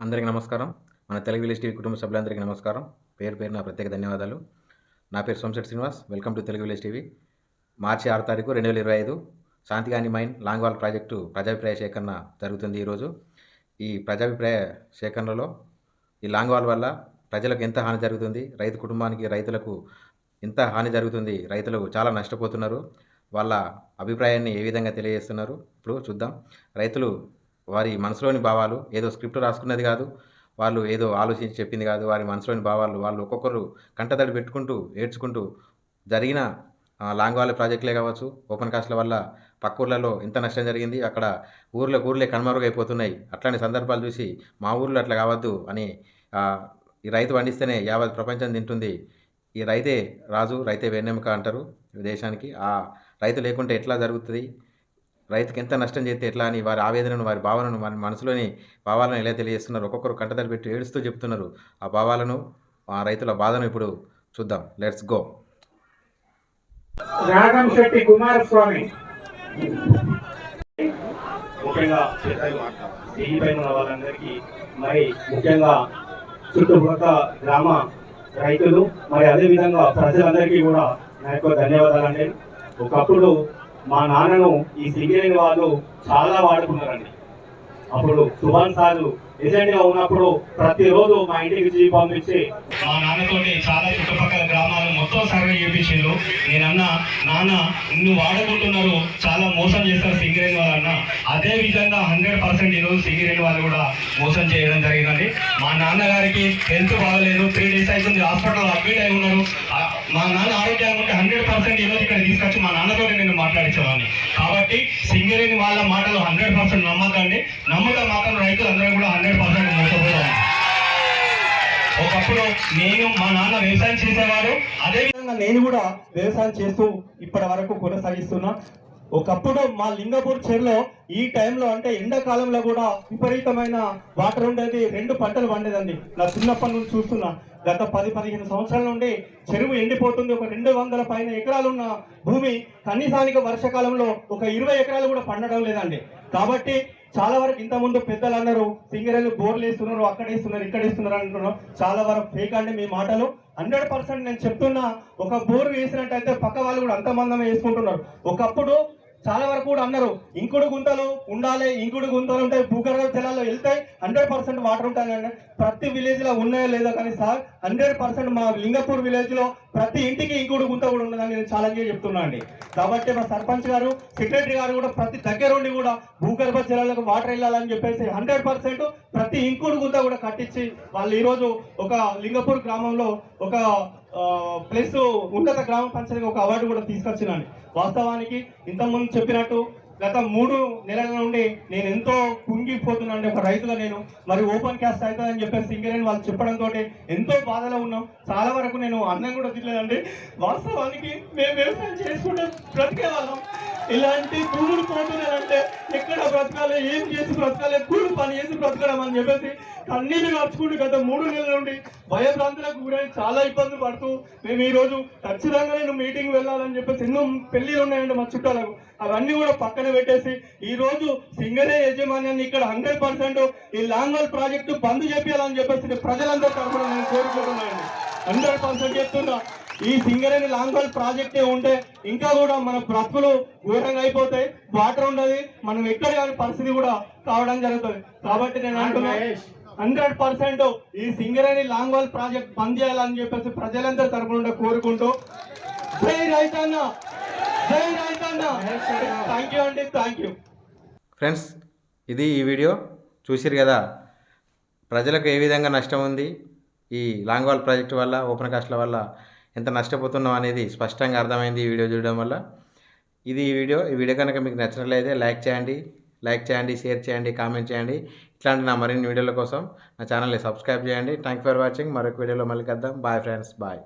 అందరికీ నమస్కారం. మన తెలుగు విలేజ్ టీవీ కుటుంబ సభ్యులందరికీ నమస్కారం. పేరు పేరు నా ప్రత్యేక ధన్యవాదాలు. నా పేరు Somasetti Srinivas. Welcome to Telugu village TV. March ఆరు తారీఖు రెండు వేల ఇరవై ఐదు శాంతిగాని మైన్ లాంగ్వాల్ ప్రాజెక్టు ప్రజాభిప్రాయ సేకరణ జరుగుతుంది ఈరోజు. ఈ ప్రజాభిప్రాయ సేకరణలో ఈ లాంగ్వాల్ వల్ల ప్రజలకు ఎంత హాని జరుగుతుంది రైతు కుటుంబానికి రైతులకు ఎంత హాని జరుగుతుంది రైతులు చాలా నష్టపోతున్నారు వాళ్ళ అభిప్రాయాన్ని ఏ విధంగా తెలియజేస్తున్నారు ఇప్పుడు చూద్దాం. రైతులు వారి మనసులోని భావాలు ఏదో స్క్రిప్ట్ రాసుకున్నది కాదు వాళ్ళు ఏదో ఆలోచించి చెప్పింది కాదు వారి మనసులోని భావాలు వాళ్ళు ఒక్కొక్కరు కంటతడి పెట్టుకుంటూ ఏడ్చుకుంటూ జరిగిన లాంగ్ వాల్ ప్రాజెక్టులే కావచ్చు ఓపెన్ కాస్ట్ల వల్ల పక్క ఊర్లలో ఇంత నష్టం జరిగింది అక్కడ ఊర్లో ఊర్లే కనుమరుగైపోతున్నాయి అట్లాంటి సందర్భాలు చూసి మా ఊర్లో అట్లా కావద్దు అని ఈ రైతు పండిస్తేనే యావత్ ప్రపంచం తింటుంది. ఈ రైతే రాజు రైతే వెన్నెముక అంటారు దేశానికి. ఆ రైతు లేకుంటే ఎట్లా జరుగుతుంది? రైతుకి ఎంత నష్టం చేస్తే ఎట్లా అని వారి ఆవేదనను వారి భావనను వారి మనసులోని భావాలను ఎలా తెలియజేస్తున్నారు ఒక్కొక్కరు కంటతడి పెట్టి ఏడుస్తూ చెప్తున్నారు. ఆ భావాలను ఆ రైతుల బాధను ఇప్పుడు చూద్దాం. లెట్స్ గో రాగం శెట్టి కుమారస్వామి. ముఖ్యంగా స్టేజ్ పైన ఉన్న వాళ్ళందరికీ మరి ముఖ్యంగా చుట్టుపక్కల గ్రామ రైతులు మరి అదే విధంగా ప్రజలందరికీ కూడా నా యొక్క ధన్యవాదాలండి. ఒకప్పుడు మా నాన్నను ఈ సింగరేణి వాళ్ళు చాలా వాడుకున్నారండి. అప్పుడు సుభాన్ సారు ఏజెంట్గా ఉన్నప్పుడు ప్రతిరోజు మా ఇంటికి జీవి పంపించి మా నాన్నతోటి చాలా చుట్టుపక్కల గ్రామాలు మొత్తం సర్వే చేపించిండు నేనన్న నాన్న నిన్ను వాడుకుంటున్నారు చాలా మోసం చేస్తారు సింగరేణి వాళ్ళన్న. అదే విధంగా హండ్రెడ్ పర్సెంట్ ఈరోజు సింగరేణి వాళ్ళు కూడా మోసం చేయడం జరిగిందండి. మా నాన్నగారికి హెల్త్ బాగలేదు త్రీ డేస్ అవుతుంది హాస్పిటల్ అడ్మిట్ అయి ఉన్నారు. మా నాన్న ఆరోగ్యంగా ఉంటే హండ్రెడ్ పర్సెంట్ ఈరోజు ఇక్కడ తీసుకొచ్చి మా నాన్నతో నేను మాట్లాడించేవాడిని. కాబట్టి సింగరేణి వాళ్ళ మాటలు హండ్రెడ్ పర్సెంట్ నమ్మకండి. నమ్ముతా మాత్రం రైతులందరూ కూడా హండ్రెడ్ పర్సెంట్ మోసపోతారు. ఒకప్పుడు నేను మా నాన్న వ్యవసాయం చేసేవాడు అదేవిధంగా నేను కూడా వ్యవసాయం చేస్తూ ఇప్పటి వరకు కొనసాగిస్తున్నా. ఒకప్పుడు మా లింగపూర్ చెరులో ఈ టైంలో అంటే ఎండాకాలంలో కూడా విపరీతమైన వాటర్ ఉండేది. రెండు పంటలు పండేదండి. నా చిన్నప్పటి నుంచి చూస్తున్నా. గత పది పదిహేను సంవత్సరాల నుండి చెరువు ఎండిపోతుంది. ఒక రెండు వందల పైన ఎకరాలు ఉన్న భూమి కనీసానికి వర్షాకాలంలో ఒక ఇరవై ఎకరాలు కూడా పండడం లేదండి. కాబట్టి చాలా వరకు ఇంతకుముందు పెద్దలు అన్నారు సింగరేళ్ళు బోర్లు వేస్తున్నారు అక్కడ వేస్తున్నారు ఇక్కడ వేస్తున్నారు అంటున్నారు. చాలా వరకు ఫేక్ అండి మీ మాటలు. హండ్రెడ్ పర్సెంట్ నేను చెప్తున్నా ఒక బోర్ వేసినట్టయితే పక్క వాళ్ళు కూడా అంతమందమే వేసుకుంటున్నారు. ఒకప్పుడు చాలా వరకు కూడా అన్నారు. ఇంకుడు గుంతలు ఉండాలి ఇంకుడు గుంతలు ఉంటాయి భూగర్భ జలాల్లో వెళ్తాయి హండ్రెడ్ పర్సెంట్ వాటర్ ఉంటాయండి ప్రతి విలేజ్లో ఉన్నాయో లేదో కానీ సార్ హండ్రెడ్ పర్సెంట్ మా లింగపూర్ విలేజ్లో ప్రతి ఇంటికి ఇంకుడు గుంత కూడా ఉండదని నేను ఛాలెంజ్ చెప్తున్నా అండి. కాబట్టి మా సర్పంచ్ గారు సెక్రటరీ గారు కూడా ప్రతి దగ్గరుండి కూడా భూగర్భ జలాలకు వాటర్ వెళ్ళాలని చెప్పేసి హండ్రెడ్ పర్సెంట్ ప్రతి ఇంకుడు గుంత కూడా కట్టించి వాళ్ళు ఈరోజు ఒక లింగపూర్ గ్రామంలో ఒక ప్లస్ ఉన్నత గ్రామ పంచాయతీకి ఒక అవార్డు కూడా తీసుకొచ్చినండి వాస్తవానికి ఇంతకుముందు చెప్పినట్టు గత మూడు నెలల నుండి నేను ఎంతో కుంగిపోతున్నాను ఒక రైతుగా నేను మరి ఓపెన్ క్యాస్ట్ అవుతుందని చెప్పేసి సింగరేణి వాళ్ళు చెప్పడంతో ఎంతో బాధలో ఉన్నాం. చాలా వరకు నేను అన్నం కూడా తినలేదండి. వాస్తవానికి మేము వ్యవసాయం చేసుకుంటే బ్రతికే వాళ్ళం. ఇలాంటి భూములు పోతున్నారంటే ఎక్కడ బ్రతకాలి ఏం చేసి బ్రతకాలి కూలి పని చేసి బ్రతకడం అని చెప్పేసి కన్నీళ్ళు నడుచుకుంటూ గత మూడు నెలల నుండి భయభ్రాంతులకు గురై చాలా ఇబ్బందులు పడుతూ మేము ఈ రోజు ఖచ్చితంగా నేను మీటింగ్ వెళ్ళాలని చెప్పేసి ఎన్నో పెళ్ళిలు ఉన్నాయండి మా చుట్టాలకు. అవన్నీ కూడా పక్కన పెట్టేసి ఈ రోజు సింగరే యజమాన్యాన్ని ఇక్కడ హండ్రెడ్ పర్సెంట్ ఈ లాంగల్ ప్రాజెక్టు బంద్ చేయాలని చెప్పేసి ప్రజలందరూ తరఫున నేను కోరుకుంటున్నాను హండ్రెడ్ పర్సెంట్ చెప్తున్నా ఈ సింగరేణి లాంగ్వాల్ ప్రాజెక్టే ఉంటే ఇంకా కూడా మన బ్రతుకులు ఘోరంగా అయిపోతాయి. వాటర్ ఉండదు. మనం ఎక్కడ కాని పరిస్థితి కూడా కావడం జరుగుతుంది. కాబట్టి నేను అంటున్నా హండ్రెడ్ పర్సెంట్ ఈ సింగరేణి లాంగ్వాల్ ప్రాజెక్ట్ బంద్ చేయాలని చెప్పేసి ప్రజలందరి తరపున కోరుకుంటూ. జై రైతన్న! జై రైతన్న! థ్యాంక్ యూ అండి. థ్యాంక్ యూ ఫ్రెండ్స్ ఇది ఈ వీడియో. చూసిరు కదా ప్రజలకు ఏ విధంగా నష్టం ఉంది? ఈ లాంగ్ వాల్ ప్రాజెక్టు వల్ల ఓపెన్ కాస్ట్ల వల్ల ఎంత నష్టపోతున్నాం అనేది స్పష్టంగా అర్థమైంది ఈ వీడియో చూడడం వల్ల. ఇది ఈ వీడియో. ఈ వీడియో కనుక మీకు నచ్చినట్లయితే లైక్ చేయండి లైక్ చేయండి షేర్ చేయండి కామెంట్ చేయండి. ఇట్లాంటి నా మరిన్ని వీడియోల కోసం నా ఛానల్ని సబ్స్క్రైబ్ చేయండి. Thank for watching. మరొక వీడియోలో మళ్ళీ కద్దాం బాయ్ ఫ్రెండ్స్. బాయ్.